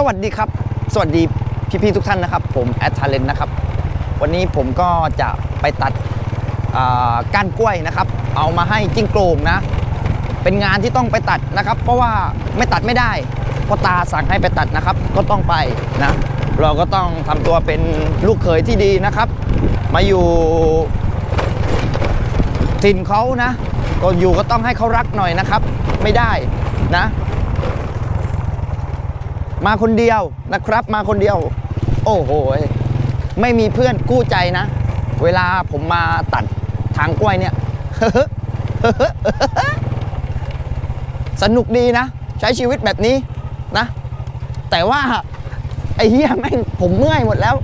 สวัสดีครับ สวัสดีพี่ๆทุกท่านนะครับ ผมแอดทาเลนนะครับ วันนี้ผมก็จะไปตัดก้านกล้วยนะครับ เอามาให้จิ้งโกรงนะ เป็นงานที่ต้องไปตัดนะครับ เพราะว่าไม่ตัดไม่ได้พ่อตาสั่งให้ไปตัดนะครับ ก็ต้องไปนะ เราก็ต้องทำตัวเป็นลูกเขยที่ดีนะครับ มาอยู่ถิ่นเขานะ ก็อยู่ก็ต้องให้เขารักหน่อยนะครับ ไม่ได้นะ มาคนเดียวนะครับ มาคนเดียว โอ้โหไม่มีเพื่อนกู้ใจนะ เวลาผมมาตัดทางกล้วยเนี่ยสนุกดีนะ ใช้ชีวิตแบบนี้นะ แต่ว่า ไอ้เหี้ยแม่งผมเมื่อยหมดแล้ว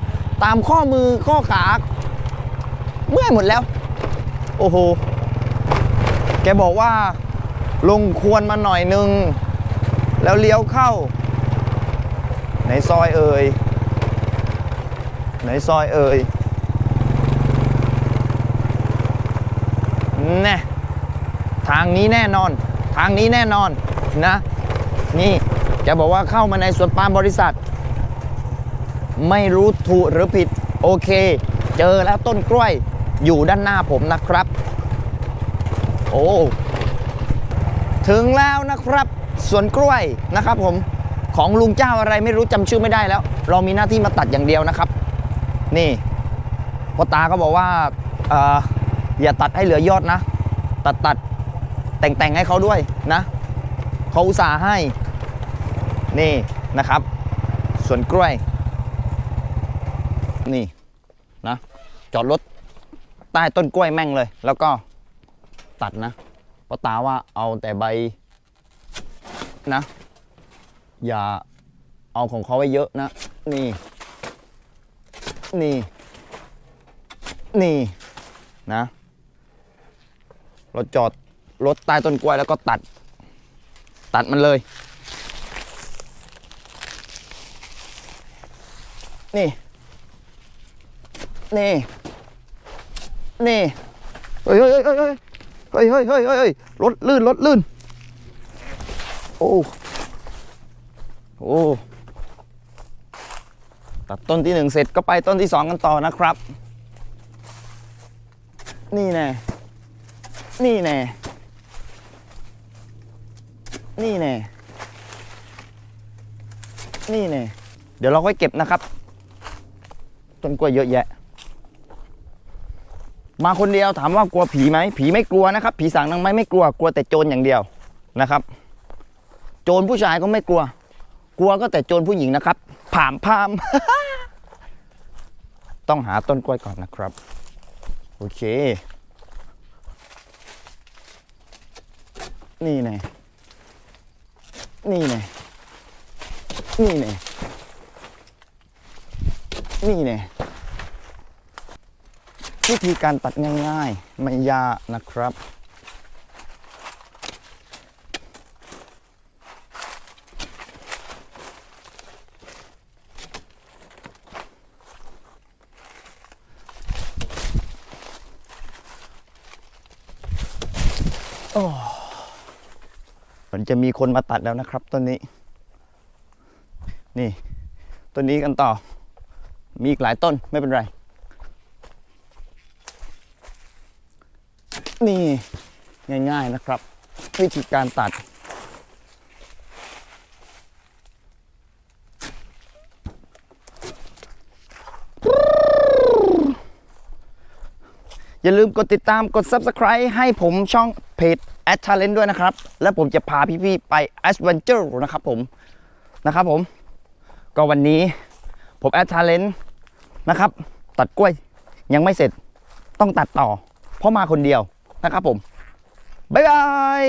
ตามข้อมือข้อขา เมื่อยหมดแล้ว โอ้โห แกบอกว่า ลงควรมาหน่อยนึง แล้วเลี้ยวเข้า ในซอยเอ่ยในซอยเอ่ยแน่ทางนี้แน่นอน ทางนี้แน่นอนนะ นี่จะบอกว่าเข้ามาในสวนปาล์มบริษัท ไม่รู้ถูกหรือผิด โอเค เจอแล้วต้นกล้วยอยู่ด้านหน้าผมนะครับ โอ้ ถึงแล้วนะครับสวนกล้วยนะครับผม ของลุงเจ้าอะไรไม่รู้จำชื่อไม่ได้แล้ว เรามีหน้าที่มาตัดอย่างเดียวนะครับ นี่พ่อตาก็บอกว่าออย่าตัดให้เหลือยอดนะ ตัดตัดแต่งแต่งให้เขาด้วยนะเขาอุตส่าห์ให้นี่นะครับสวนกล้วย นี่นะจอดรถใต้ต้นกล้วยแม่งเลย แล้วก็ตัดนะพราะตาว่าเอาแต่ใบนะ อย่าเอาของเขาไว้เยอะนะ นี่ นี่ นี่นะ เราจอดรถใต้ต้นกล้วยแล้วก็ตัด ตัดมันเลย นี่ นี่ นี่ เฮ้ยเฮ้ยเฮ้ยเฮ้ยเฮ้ยเฮ้ยเฮ้ยเฮ้ยเฮ้ยรถลื่นรถลื่น โอ้ โอ้ตัดต้นที่หนึ่งเสร็จก็ไปต้นที่สองกันต่อนะครับ นี่แน่ นี่แน่ นี่แน่ นี่แน่ เดี๋ยวเราค่อยเก็บนะครับ ต้นกล้วยเยอะแยะ มาคนเดียวถามว่ากลัวผีไหม ผีไม่กลัวนะครับ ผีสางนางไม้ไม่กลัว กลัวแต่โจรอย่างเดียวนะครับ โจรผู้ชายก็ไม่กลัว กลัวก็แต่โจรผู้หญิงนะครับผามพาม ต้องหาต้นกล้วยก่อนนะครับ โอเค นี่ไงนี่ไงนี่ไงนี่ไงวิธีการตัดง่ายๆ ไม่ยากนะครับ โอ้มันจะมีคนมาตัดแล้วนะครับต้นนี้ นี่ต้นนี้กันต่อ มีอีกหลายต้นไม่เป็นไร นี่ง่ายๆนะครับ วิธีการตัด อย่าลืมกดติดตามกด Subscribe ให้ผมช่องเพจแอดชาเลนด้วยนะครับ และผมจะพาพี่ๆไปแอดเวนเจอร์นะครับผมนะครับผม ก็วันนี้ผม a d Talent นะครับ ตัดกล้วยยังไม่เสร็จต้องตัดต่อ เพราะมาคนเดียวนะครับผม บ๊ายบาย